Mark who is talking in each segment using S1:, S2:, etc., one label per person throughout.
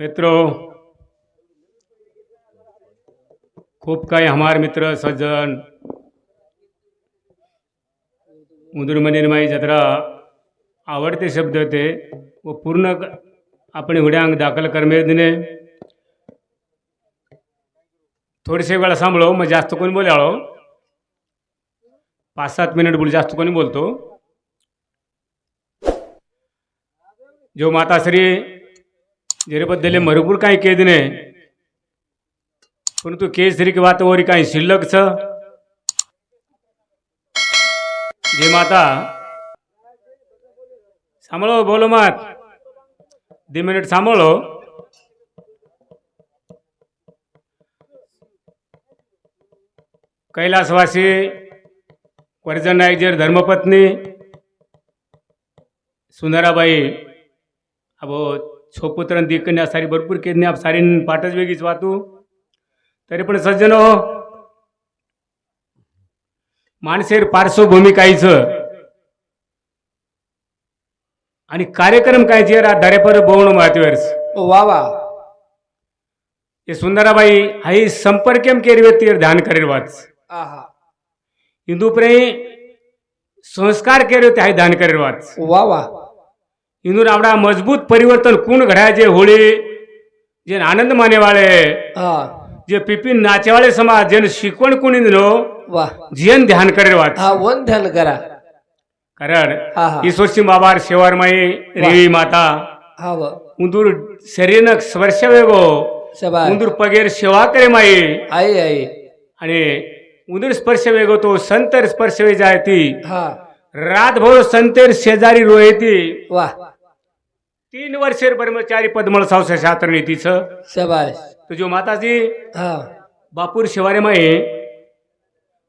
S1: मित्रों खूप काही हमार मित्र सज्जन मुदुरमनी जत्रा आवडते शब्द होते व पूर्ण आपण हुड्यांग दाखल करमेदने थोडेसे वेळा सांभाळो मग जास्त कोणी बोलाळो पाच सात मिनिट बोल जास्त कोणी बोलतो। जो माताश्री जेरेबद्दल भरपूर काही केदने परंतु केसरी की वातावरी काही शिल्लक छ जे माता સાંભળો बोलो मत. दे मिनिट સાંભળો कैलासवासी वर्जन नाईक धर्मपत्नी सुंदराबाई अबो छोपुत्र दिकन्या सारी भरपूर केदने आप सारी पाठच वेगळीच वातू तरी पण सज्जन हो माणसेर पार्श्वभूमी काहीच। आणि कार्यक्रम कायचे धारेपर बोवणं महत्वेर्स
S2: वा वा.
S1: हे सुंदराबाई हाई संपर्केम केरी व्यक्तीवर ध्यान करेल वाच।
S2: आहा.
S1: हिंदूप्रे संस्कार केले होते हाय ध्यान करेल वाच।
S2: वा वा.
S1: हिंदूर आवडा मजबूत परिवर्तन कोण घडायचे होळी? जे आनंद मानेवाळे जे पिपिन नाचेवाळे समाज जेन शिकवण कोणी दिलो जेन ध्यान करेल वाच
S2: हा वन ध्यान करा.
S1: कारण ईश्वरची बाबार शेवारमाई रेवी माता. उंदूर शरीरनक स्पर्श वेगो. उंदूर पगेर सेवा करे माई.
S2: आई आई.
S1: आणि उंदूर स्पर्श वेगो तो संतर स्पर्श वे जाय ती
S2: हा.
S1: रातभर संतेर शेजारी रोये ती
S2: वा.
S1: तीन वर्षेर ब्रह्मचारी पद्मळ सावसा शास्त्र नीतीचं.
S2: सबाय
S1: तुझ्यो माताजी.
S2: हा.
S1: बापूर शिवारे माये.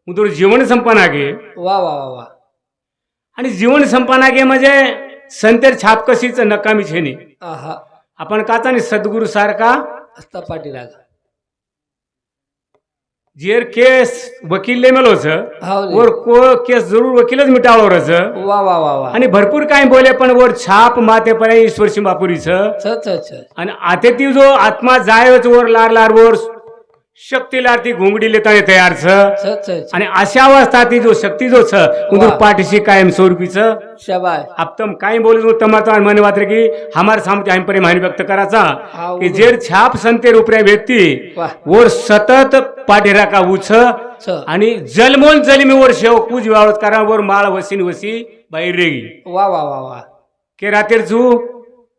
S1: उंदूर जीवन संपना गे
S2: वा वा वा वा.
S1: आणि जीवन संपना गे म्हणजे संतेर छाप कशीच नकामी छेनी
S2: आहा.
S1: आपण काचा आणि सद्गुरू सारखा
S2: असता
S1: जेर केस वकील मेलोच
S2: हा
S1: वर को केस जरूर वकीलच मिटावरच
S2: वा वा वा वा.
S1: आणि भरपूर काही बोले पण वर छाप मातेपर्यंत ईश्वर बापुरीच
S2: छ छ छ
S1: आणि आता ती जो आत्मा जायच वर लार लार वर शक्ती लार ती घुंगडी लेताने तयार छ
S2: छ छ छ
S1: आणि अशा अवस्था ती जो शक्ती जो छ. पाठीशी कायम स्वरूपीच.
S2: शबाय.
S1: आपतम काही बोलू तमातो आणि मन वात्र की हमार सामते आम्ही परे माहिती व्यक्त करायचा.
S2: हा,
S1: की. जेर छाप संते रुपया व्यक्ती
S2: वा.
S1: वर सतत पाठीरा का उछ
S2: छ
S1: आणि जलमोल जलिमी वर शेव पूज वावत करा वर माळ वसीन वसी बाहेर रेगी.
S2: वा वा वा वा.
S1: के रातेर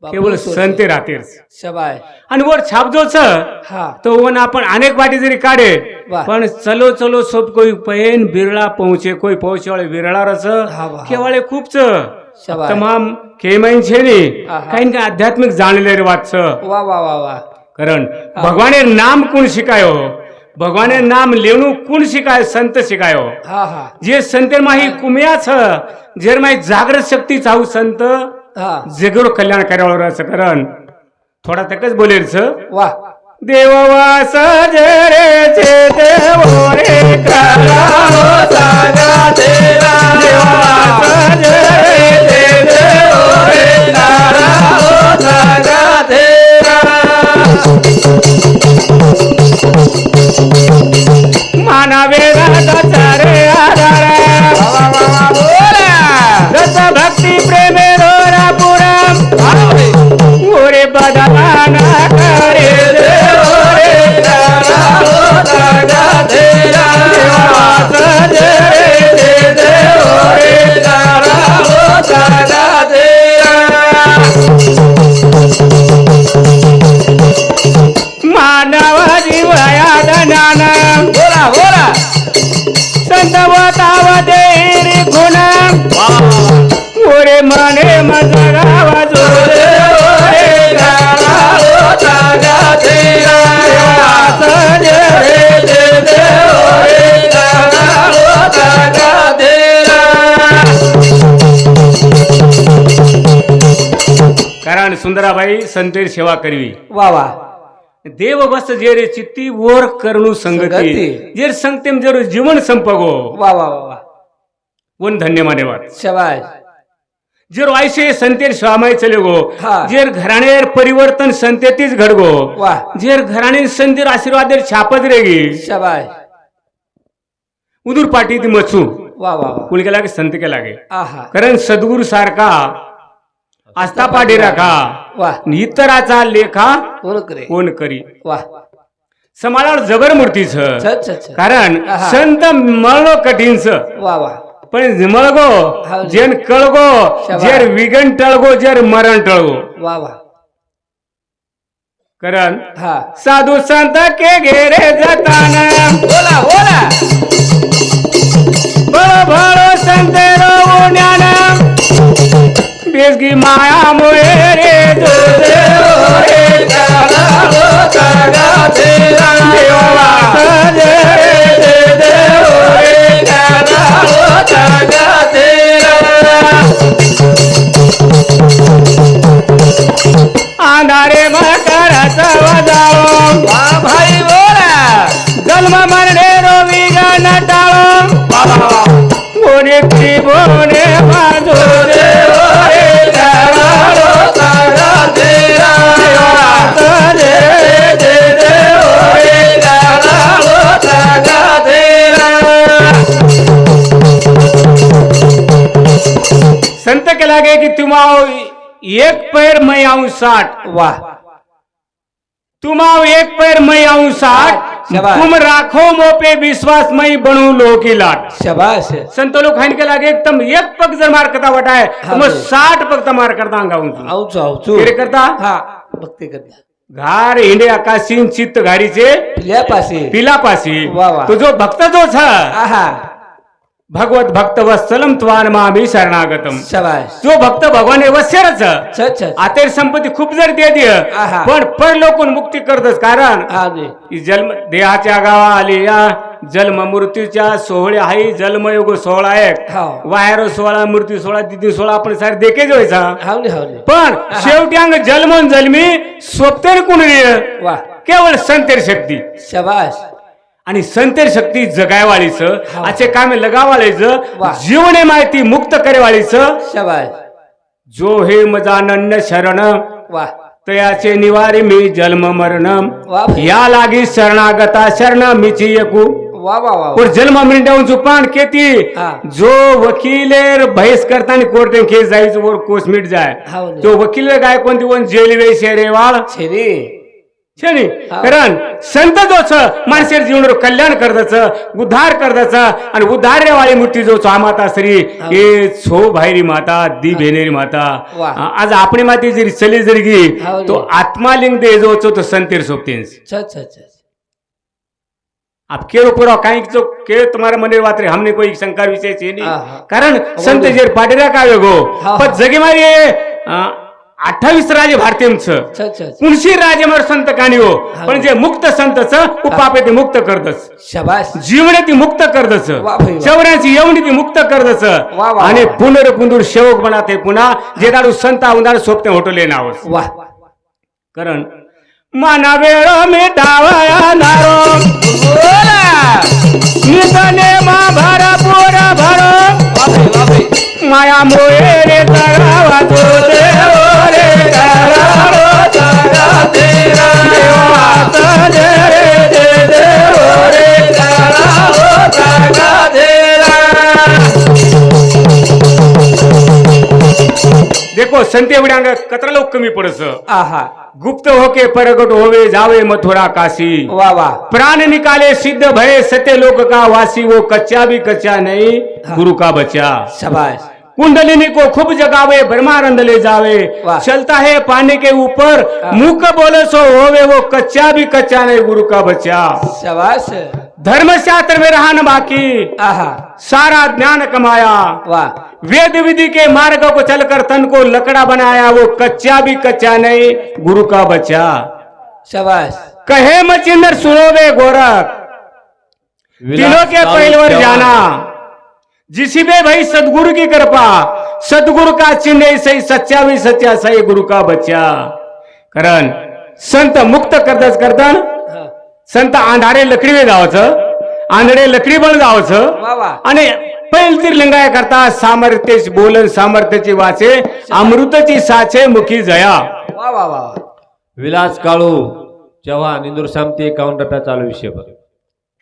S1: केवळ. संते रातेर
S2: शबाय.
S1: आणि वर छाप जो छ
S2: हा.
S1: तो वन आपण अनेक वाटी जरी काढे. पण चलो चलो सब कोई पहेन बिरळा पहुंचे कोई पहुंचे वाले बिरळा
S2: हा.
S1: केवाळे खूपच. तमाम केमाईन छे नी
S2: हा, हा.
S1: काही काही आध्यात्मिक जाणलेले वाच
S2: वा वा वा वा.
S1: कारण भगवाने नाम कोण शिकायो? भगवाने नाम लेणू कोण शिकाय? संत शिकायो. जे संत माही कुमिया छ जेर माही जागृत शक्ती चाहू संत जगरो कल्याण करावर असं करण. थोडा तकच बोलेल छ
S2: वा.
S1: देव रे करावो सागा तेरा देववास जरेचे देव रे करावो तेरा ओरे सुंदराबाई संतेर सेवा करवी.
S2: वा वा.
S1: देव बस जेरे चित्ती वर करणू संगती.
S2: संगती.
S1: जेर संगतेम जरो जीवन संपगो.
S2: वा वा वा वा.
S1: वन धन्य मानेवाद
S2: शबाय
S1: जर वायसे संतेर स्वामाय चले गो
S2: हा.
S1: जर घराणेर परिवर्तन संतेतीच घडगो.
S2: वाह
S1: जर घराणे संतेर आशीर्वादेर छापत रेगी.
S2: शाबाश
S1: उदूर पाटी ती मचू.
S2: वा वा वा.
S1: कुणी केला की संत केला गे
S2: आहा.
S1: कारण सद्गुरु सारखा आस्था पाठी राखा.
S2: वा.
S1: इतराचा लेखा
S2: कोण करे?
S1: कोण करी?
S2: वा.
S1: समाळावर जबर मूर्तीच कारण. संत मळणं कठीणच
S2: वा वा.
S1: पण मळगो. जेन कळगो. जेर विगण टळगो जेर मरण टळगो.
S2: वा वा.
S1: कारण साधू संत के घेरे जाताना.
S2: बोला बोला.
S1: बळ बळ संत रोवण्यान बेसगी माया मुळे रे जो रे देवा रे दे देव रे अंधारे मकरच वजाळो
S2: भाई बोला.
S1: जन्म मरणे रोवी गाण टाळो त्रिभुवने लागे कि तुमाओ एक पैर मैं आऊं साठ.
S2: वाह.
S1: तुमाओ एक पैर मैं आऊं साठ. तुम राखो मो पे विश्वास मैं बनू लो की लाट.
S2: शाबाश.
S1: संत लोग खान के लागे तुम एक पग जर मार करता बटा है तुम
S2: जी.
S1: साठ पग तमार करता गाऊं
S2: आऊचो आऊचो
S1: केरे करता?
S2: हा. भक्ती करता
S1: घार हिंडे आकाशीन चित्त घारीचे
S2: पिल्या पाशी.
S1: पिलापासी
S2: वा वा.
S1: तो जो भक्त जो छ भगवत भक्त वत्सलम त्वान मामी शरणागतम.
S2: शाबाश.
S1: जो भक्त भगवान वस्यरच
S2: छ छ
S1: आतेर संपत्ती खूप जर दे दिय
S2: आहा.
S1: पण परलोकून मुक्ती करतस. कारण
S2: हा
S1: ही जन्म देहाच्या गावा आली या जन्म मृत्यूच्या सोहळे आहे जन्मयोग सोहळा आहे
S2: हाव.
S1: वायर सोहळा मृत्यू सोहळा तिथी सोहळा आपण सारे देखे व्हायचा
S2: हावली हावली.
S1: पण शेवटी अंग जन्मन जन्मी स्वप्तेर कोण
S2: वा.
S1: केवळ संतेर शक्ती.
S2: शाबाश.
S1: आणि संतेर शक्ती जगायवाळीच. आचे कामे लगावाळीचं. जीवने माहिती मुक्त करेवाळीचं. जो हे मजानन्य शरण
S2: वा.
S1: तयाचे निवारी मी जन्म मरण. या लागी शरणागता शरण मीची एकू.
S2: वा वा वा
S1: और जन्म मिनिटाऊन चुपान केती. जो वकीलेर बहस करताना कोर्टे केस जायचं वर कोस मिट जाय. जो वकील गाय कोणती कोण जेल वे शेरेवाळ.
S2: छेरी.
S1: शनी कारण संत जोच माणसे जीवनवर कल्याण करताच उद्धार करताच आणि उद्धार्यवाळी मुठी जो
S2: आ
S1: माता श्री हे छो भायरी माता दी
S2: भेनेरी
S1: माता आज आपली माती जरी चली जरी गी तो आत्मालिंग दे जो तो संतेर सोबतेंस आप केरो पुरा काही जो के तुम्हारे मने वात रे हमने कोई शंका विषय नहीं कारण संत जेर पाटेरा का
S2: वेगो
S1: पण जगे मारे अठ्ठावीस राजे भारतीय छ
S2: छ छ. छ
S1: कुणशी राजेमर संत काणी हो.
S2: हा.
S1: पण जे मुक्त संतच उपापे ते मुक्त करतस.
S2: शाबाश
S1: जीवने ती मुक्त
S2: वा.
S1: चौऱ्याची येवणी ती मुक्त
S2: वा.
S1: आणि पुनर पुंदूर सेवक म्हणा ते पुन्हा जे दाडू संत औंदार सोपते होटले नावस.
S2: वा.
S1: कारण माना वेळ मी डावया नारो. मा भर पोर भर. माया मोये रे जगावा तो देव देखो संत एवढ्या अंग कचरा लोक कमी पडस.
S2: आहा.
S1: गुप्त होके परगट होवे जावे मथुरा काशी.
S2: वा वा.
S1: प्राण निकाले सिद्ध भय सत्य लोक का वासी वो कच्चा भी कच्चा नहीं गुरु का बच्चा.
S2: शाबाश
S1: कुंडलिनी को खूब जगावे ब्रह्मानंद ले जावे। चलता है पानी के ऊपर।
S2: हाँ।
S1: मुख बोले सो होवे वो कच्चा भी कच्चा नहीं गुरु का बच्चा।
S2: शाबाश।
S1: धर्म शास्त्र में रहा न बाकी। सारा ज्ञान कमाया।
S2: वाह।
S1: वेद विधि के मार्ग को चलकर तन को लकड़ा बनाया वो कच्चा भी कच्चा नहीं गुरु का बच्चा।
S2: शाबाश।
S1: कहे मचिंदर सुनो वे गोरख तीनों के पहलवर जाना। जिसमें भाई सदगुरु की कृपा। सदगुरु का चिन्ह सही सच्चा भी सच्चा सही गुरु का बच्चा। कारण संत मुक्त करताच करता. संत आंधारे लकडी जावचं आंधळे लकडी पण जावचं
S2: वा वा.
S1: आणि पैल तिरलिंगाय करता सामर्थ्याची बोलन सामर्थ्याची वाचे अमृताची साचे मुखी जया।
S2: वा वा वा
S3: विलास काळू चव्हाण इंदूर सामती एकावन्न रुपया चालू विषय पर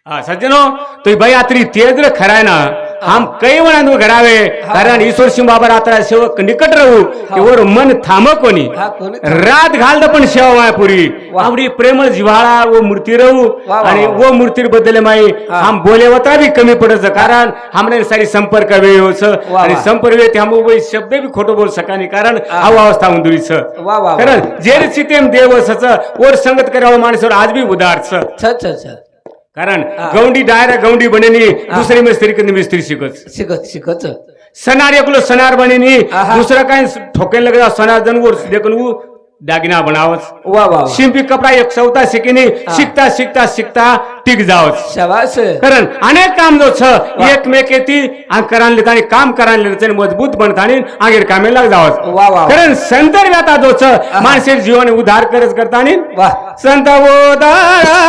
S1: हा सज्जनो तो भाई आत्री तेज रे खराय ना हम कई म्हणा घरावे कारण ईश्वर सिंह बाबा रात्रा सेवक निकट राहू की वर मन थांब कोणी
S2: कोणी
S1: रात घालद पण सेवा माय पुरी
S2: वा.
S1: आवडी प्रेमळ जिव्हाळा व मूर्ती राहू आणि
S2: वा.
S1: मूर्ती बद्दल माई. हम बोले होता भी कमी पडत कारण हमने सारी संपर्क वे होच
S2: वा,
S1: आणि. संपर्क वे हम शब्द भी खोटो बोल सकानी कारण
S2: हा.
S1: आव अवस्था
S2: वा, वा.
S1: कारण जेर सितेम देव सच वर संगत करावं माणसावर आज भी उदारच
S2: छ छ छ
S1: कारण. गौंडी डायरेक्ट गौंडी बनेनी दुसरी मिस्त्री कधी मिस्त्री शिकत
S2: शिकत शिकत
S1: सणार एकलो सणार बनेनी. दुसरं काय ठोकेन लगे सणार जण वर दागिना बनावच
S2: वा वा वा.
S1: शिंपी कपडा एक सवता शिकेनी शिकता शिकता शिकता टिक जावच
S2: शाबास.
S1: कारण अनेक काम जो छ एकमेक करान लिहिता आणि काम करान लिहिता मजबूत आणि आगेर कामे लाग जावच
S2: वा वा.
S1: कारण संतर व्याता जो छ माणसे जीवन उद्धार करत करता आणि
S2: वा
S1: संत उदारा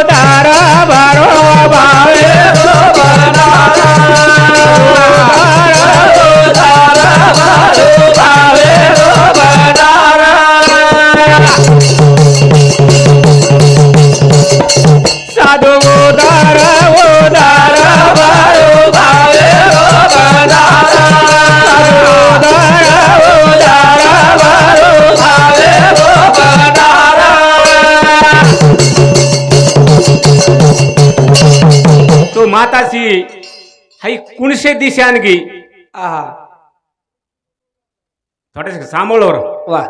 S1: उदारा भारो भावे साधू माताची हाई कुणशे दिशानगी
S2: आहा.
S1: थोडस सांभाळवर
S2: वा.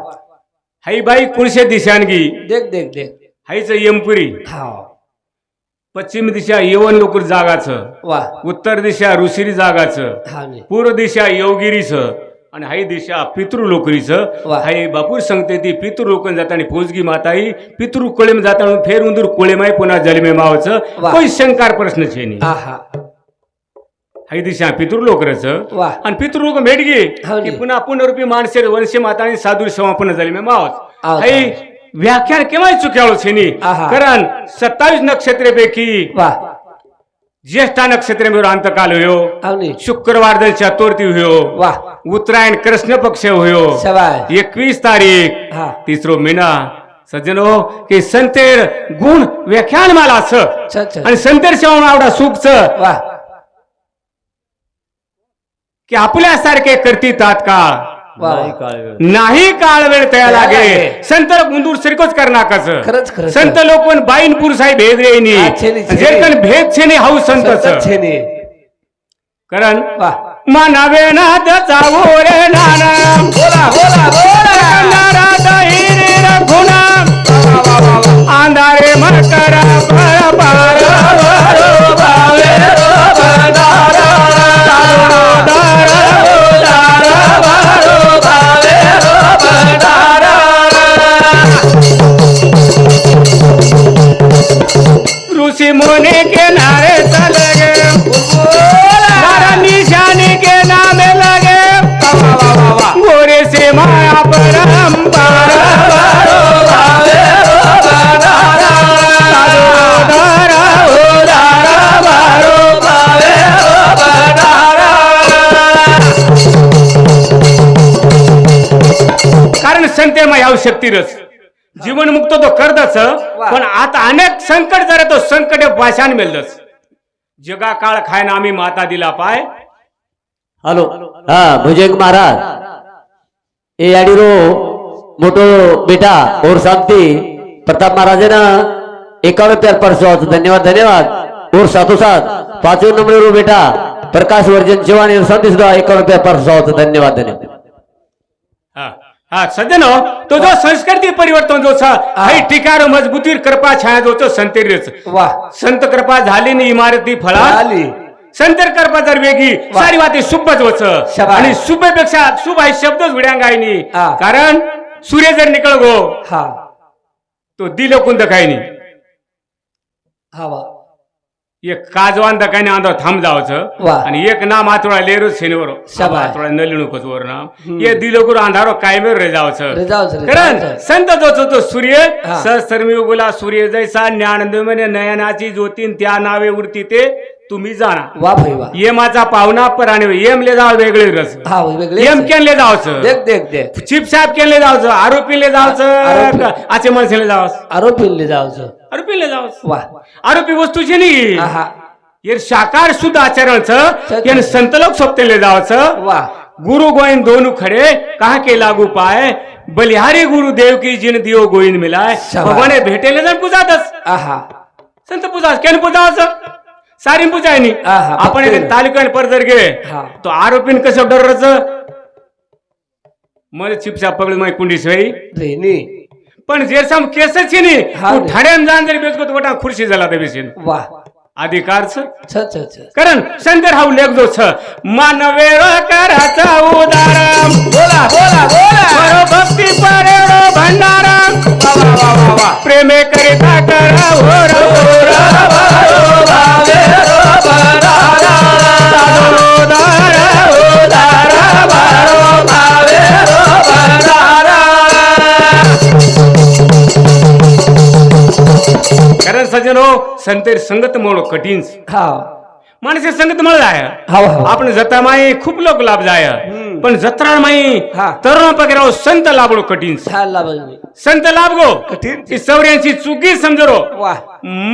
S1: हाई बाई कुणशे दिशानगी
S2: देख देख देख.
S1: हाईच यमपुरी
S2: हा
S1: पश्चिम दिशा येवन लोकर जागाचं.
S2: वा.
S1: उत्तर दिशा ऋषिरी जागाचं.
S2: हा
S1: पूर्व दिशा योगिरीचं. आणि हाई दिशा पितृ लोकरीचं
S2: वा.
S1: हाई बापूर सांगते ती पितृ लोकन जातानी फौजगी माताई पितृ कोळेम जाताना फेर उंदूर कोळेमाई पुन्हा जलमे मावचं. कोई शंकार प्रश्न छे हाई दिशा पितृ लोकरचं
S2: वा
S1: आणि पितृलोक मेडगे
S2: हो
S1: की. पुन्हा पुनरुपी माणसे वंश माता आणि साधू समापन झाले मी मावत
S2: आहो.
S1: हाई व्याख्यान केव्हाही चुक्याळो
S2: आहा.
S1: कारण सत्तावीस नक्षत्रेपैकी
S2: वा
S1: ज्येष्ठा नक्षत्र अंतकाल होयो
S2: हा
S1: शुक्रवार दल चतुर्थी होयो उत्तरायण कृष्ण पक्ष होयो
S2: शाबास
S1: एकवीस तारीख
S2: हा।
S1: तिसरो महिना सज्जनो की संतेर गुण व्याख्यान मला
S2: छ छ
S1: आणि संतेर शेवण आवडा सुखच
S2: वा
S1: की आपल्यासारखे करती तात्काळ।
S3: नाही. काळ वेळ.
S1: तया लागे. संत गुंदूर सरकोच
S2: खरंच खरंच
S1: संत लोक बाईनपूर साहेब भेद रेनी
S2: छेनी, छेनी.
S1: जे कण भेद छेनी हाऊ
S2: सतत छेने.
S1: कारण मानावे ना त्याचा ओरे नाना.
S2: बोला
S1: नारा रघुना. आंधारे मकरा फळ पार. दारा, ऋषि मुनि के नारे चले गए निशानी के नाम लगे. गोरे से माया परंपरा कारण संते मा याव जीवन मुक्त तो करतच पण आता अनेक संकट जरा तो संकट पाशान मेलदच जगा काळ खायना आम्ही माता दिला पाय.
S4: हॅलो. हा भुजंग महाराज. ए याडीरो मोठो बेटा और शांती प्रताप महाराज ना एकावन्न प्यार परसो धन्यवाद धन्यवाद. और साथो साथ पाचवे नंबर रो बेटा प्रकाश वर्जन चव्हाण और शांती सुद्धा एकावन्न प्यार परसो धन्यवाद धन्यवाद.
S1: हा. हा सज्जन तो जो संस्कृती परिवर्तन जो छ हाई टिकार मजबूतीर कृपा छाया जो छ संतेरच
S2: वा.
S1: संत कृपा झाली नि इमारती फळा.
S2: आली
S1: संतर कृपा जर वेगळी सारी वाते शुभच होच.
S2: शाबास.
S1: आणि शुभेपेक्षा शुभ आहे शब्दच विड्यांगायनी. कारण सूर्य जर निकळ गो
S2: हा.
S1: तो दिल कुंद काही नाही
S2: हा वा.
S1: एक काजवान दकाने आंदो थांब जावचं.
S2: वा.
S1: आणि एक नाम आतोळा लेरो शेनीवर
S2: शाबास.
S1: आतोळा वर नाम ये दिलो गुरु अंधारो कायमेर रे जावचं.
S2: रे जावचं, रे
S1: कारण
S2: जावचं.
S1: संत जो तो सूर्य
S2: हा.
S1: सहस्त्रमी उगला सूर्य जैसा ज्ञानंदमने नयनाची ज्योतीन त्या नावे उरती ते तुम्ही जाणा.
S2: वा भाई वा.
S1: येमाचा पाहुणा पराणे येमले जाव वेगळे रस.
S2: हा वेगळे
S1: येम केनले जावचं.
S2: देख देख देख.
S1: चिप साहेब केनले जावचं. आरोपीले जावचं.
S2: आरोपी.
S1: आचे माणसाले जावचं
S2: आरोपीले जावचं.
S1: आरोपीले जावचं
S2: वा.
S1: आरोपी वस्तूची नाही
S2: आहा.
S1: ये शाकार शुद्ध आचरणचं याने संतलोक सोपतेले जावचं.
S2: वा.
S1: गुरु गोविंद दोनों खड़े कहा के लागू पाए बलिहारी गुरु देव की जिन दियो गोविंद मिलाय. भगवाने भेटेले जण पूजातच.
S2: आहा.
S1: संत पूजा केन पूजाचं? सारी पूजा आहे नी
S2: आहा,
S1: आपण तालुक्याने पर जर गेले. तो आरोपीन कसं डरच? मला चिपसा पगड माय कुंडी सई
S2: रेनी
S1: पण जे सम केसच नाही
S2: हा.
S1: तू ठाण्यान जाण जरी तो वटा खुर्शी झाला त्या बेसीन
S2: वा
S1: अधिकारच
S2: छ छ छ
S1: कारण संदर हाऊ लेख जो छ मानवेळ कराचा उदार
S2: बोला बोला बोला
S1: बरो भक्ती परेडो भंडारा
S2: वा वा वा वा
S1: प्रेमे करिता करा
S2: भावे रो बरारा
S1: कारण सजनो संतेर संगत म्हणून कठीण
S2: हा.
S1: माणसे संगत मळ जाय.
S2: हाव हाव
S1: आपण जत्रा माई खूप लोक लाभ जाय. पण जत्रा माई
S2: हा.
S1: तरुण पगराव संत लाभलो कठीण संत लाभ गो
S2: कठीण
S1: सौर्यांची चुकी समजरो.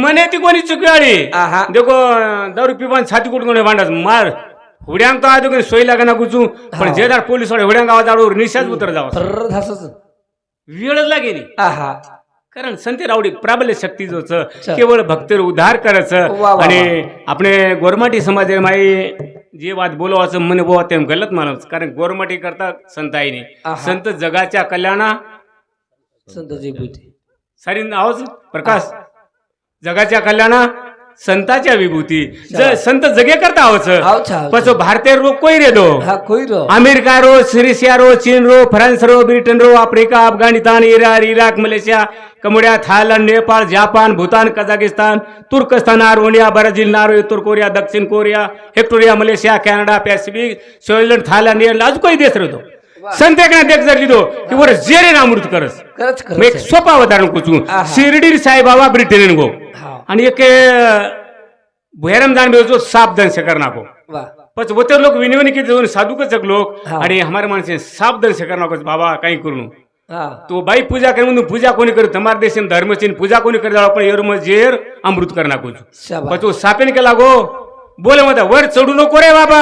S1: मने ती कोणी चुकी आली
S2: आहा.
S1: देखो दारू पिपान छाती कुठून भांडास मार. हुड्यांक तो आदो सोय लागा गुचू पण
S2: हा.
S1: जेदार पोलीस हुड्यांक आवाज आडवर निशाच उतर जावा. वेळच लागेली कारण संत रावडी प्राबल्य शक्ती जोच
S2: च.
S1: केवळ भक्तर उद्धार करायचं. आणि आपले गोरमाटी समाज माई जे वाद बोलवायचं मन बोवा ते गलत मानवच. कारण गोरमाटी करता संत आईने.
S2: आहा.
S1: संत जगाच्या कल्याणा
S2: संतजी भूती
S1: सारी आवाज? प्रकाश? जगाच्या कल्याणा? संताच्या विभूती ज संत जगे करता
S2: छा
S1: पछो भारतीय रो कोई रे दो.
S2: हा रो.
S1: अमेरिका रो सिरिसिया रो चीन रो फ्रांस रो Britain row Africa Afghanistan Iran Iraq Malaysia Cambodia Thailand Nepal Japan Bhutan Kazakhstan तुर्कस्तान आर्मेनिया ब्राझील नॉर्वे उत्तर कोरिया दक्षिण Korea हेक्टोरिया Malaysia Canada Pacific Switzerland Thailand Netherland आज कोई देश रहतो संत एक देख जर लिदो की वर जेरे अमृत करस. एक
S2: खरंच
S1: सोपा उदाहरण कुचू
S2: आहा.
S1: शिर्डी साईबाबा ब्रिटन गो.
S2: हा.
S1: आणि एक भुयारम जान जो साप दंश करना को।
S2: वा
S1: पच वतर लोक विनवणी की जाऊन साधू कचक लोक
S2: हा.
S1: आणि हमारे माणसे साप दंश करना को बाबा काही करू तो बाई पूजा कर म्हणून पूजा कोणी करत हमारे देश धर्मचीन पूजा कोणी करत आपण एरम जेर अमृत करना को तो सापेन केला गो बोले म्हणता वर चढू नको रे बाबा!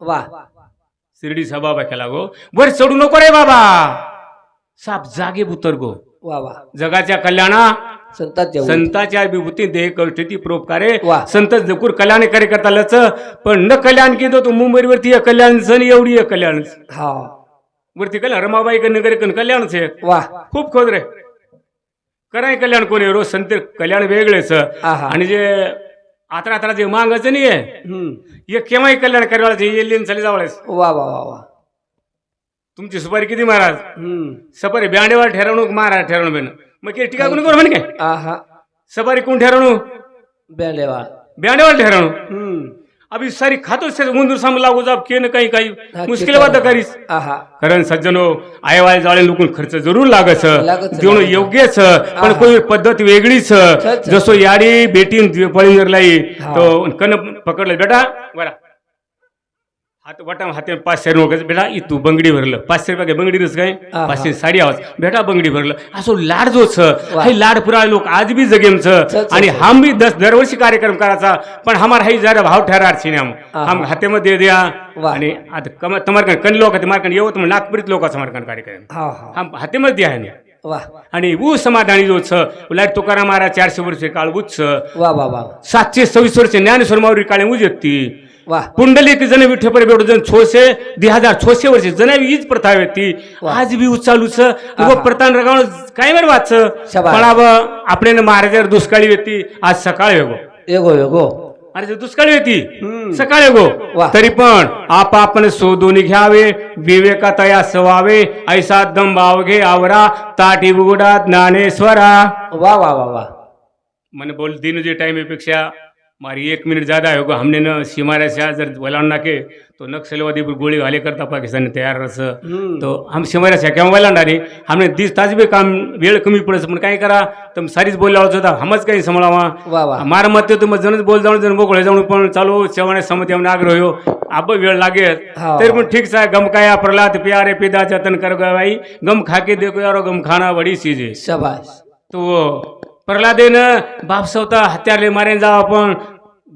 S2: वा
S1: शिर्डी सा बाबा केला गो वर चढू नको रे बाबा! साप जागे उतर गो
S2: वा वा.
S1: जगाच्या कल्याणा
S2: संतांच्या.
S1: संताच्या विभूती देह कष्टी प्रोपकारे
S2: वा.
S1: संत जकूर कल्याण करे करता लच पण न कल्याण केलं तो मुंबईवरती एक कल्याण सण एवढी कल्याण.
S2: हा.
S1: वरती कल्याण रमाबाई कन करे कन कल्याण छे
S2: वा.
S1: खूप खोद रे. कराय कल्याण कोणी रोज संत कल्याण वेगळेच.
S2: आहा.
S1: आणि जे आत्रा आत्रा जे मागायचं नाही
S2: हम्म.
S1: हे केव्हाही कल्याण करायला येईल चाली जावळेस.
S2: वा वा वा वा.
S1: तुमची सुपारी किती महाराज? सपारी ब्यांडेवार ठरवणूक महाराज ठरवणं बेन. मग टीका कोणी करू म्हणे काय?
S2: आहा.
S1: सपारी कोण ठरवणू
S2: बेंडेवा
S1: ब्यांडेवार ठरवणू अभी सारी खातो से मुंदूर साम लागू जाब के न काही. काही मुश्किल वाद करीस.
S2: आहा.
S1: कारण सज्जनो आयवाय जाळे लोकून खर्च जरूर लागस. देणं
S2: लागच.
S1: योग्यच पण. कोणी पद्धत वेगळीच. जसो याडी बेटीन
S2: हा.
S1: तो कन पकडलं बेटा बरा हात वाटा हाते पाचशे रुपये बेटा इ तू बंगडी भरलं. पाचशे रुपये काय बंगडी रस काय. पाचशे साडी आवाज. बेटा बंगडी भरलं. असो लाड जोच
S2: वा.
S1: हे लाड पुरा लोक आज बी जगेमच
S2: छच.
S1: आणि हम भी दस दरवर्षी कार्यक्रम करायचा पण हमारा ही जरा भाव हम.
S2: आहा.
S1: हम हातेमध्ये द्या.
S2: वा.
S1: आणि आता कम तमारकन कन लोक तमारकन येवत नागपुरीत लोक समर्पण कार्यक्रम. हम हातेमध्ये आहे ना. आणि ऊ समाधानी जो छ उलट तुकाराम महाराज चारशे वर्ष काळ उच्च
S2: वा वा वा.
S1: सातशे सव्वीस वर्ष ज्ञानेश्वर माऊरी काळे उजती. पुंडलिक जन जनवी पर बेड़ो जन छोसे दी हजार छोसे वर्ष जन ईज प्रथा
S2: व्यक्ति.
S1: आज भी उचालू
S2: प्रतान
S1: वो प्रथा काय वेळ वाच? पळाव आपल्याने महाराज दुष्काळी व्यक्ती आज सकाळ वेगो.
S2: एगो वेगो.
S1: अरे दुष्काळी होती सकाळी गो तरी पण आप आपण सोदून घ्यावे विवेका तया सवावे ऐसा दम घे आवरा ताटी बुगुडा ज्ञानेश्वरा.
S2: वा वा वा वा.
S1: मन बोल दिनजी टाइमपेक्षा मारी एक मिनट ज़्यादा होगा हमने न सीमारा से जर वलांडा के तो नक्सलवादी पर गोळी घाले करता पाकिस्तान तयार
S2: रस।
S1: तो हम सीमारा से क्या वलांडा रही हमने दिस तास भी काम वेळ कमी पडस पण काय करा? तर सारीच बोलला
S2: होता हमच
S1: काही सांभाळावा मार मत तो जनच बोल जाऊन जण मोकळे जाऊन पण चालू चव्हाण समत येऊन आग्रह हो अब वेळ
S2: लागेल।
S1: तरी पण ठीक सा गम काय आपला प्यारे पिदा जतन कर भाई। गम खाके देखो यारो गम खाना बडी सीजे
S2: शबाश।
S1: तो प्रल्हादेनं बापसवता हत्यारले मारेन जाव आपण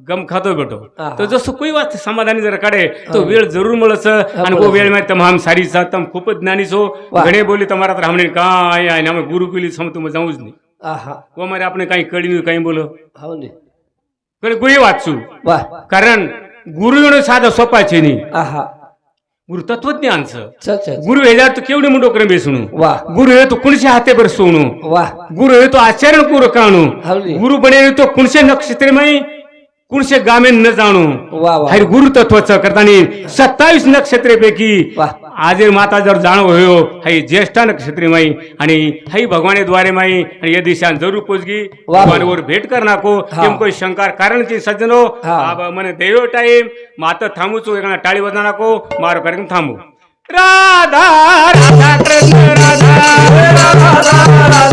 S1: गम खातो
S2: भेटो
S1: तर जसं कोई वाच समाधानी जर काढे. तो वेळ जरूर मिळच आणि वेळ माहिती
S2: तम
S1: हम सारी तम खूप ज्ञानी सो. घडे बोली तमारा तर हमने काय आहे आणि गुरु
S2: केली
S1: सम तुम जाऊच नाही. को मारे आपण काही
S2: कळी नाही
S1: काही बोल. गुही
S2: वाचू.
S1: कारण गुरु येणं साधं सोपायचे
S2: नाही
S1: गुरु
S2: तत्वज्ञानच
S1: गुरु हेजार तू केवढी मोठं क्रम बेसणू.
S2: वा
S1: गुरु हे तू कुणशे हाते बर सोणू
S2: वा
S1: गुरु हे तू आचार्य कुर काणू गुरु बने तो कुणशे नक्षत्रमय कुणसे गामे न जाणू? वा गुरु तत्वच करताना सत्तावीस नक्षत्रेपैकी आज माता जर जाणव होयो हाय ज्येष्ठा नक्षत्रे माई आणि हाय भगवाने द्वारे माई आणि या दिशा जरूर पोचगी. भगवानवर भेट कर नाको. कोई शंकार कारण की सज्जनो मने देव टाईम मात थांबूच एखादा टाळी वजा नको. मारो कारण थांबू. राधा राधा कृष्ण राधा राधा.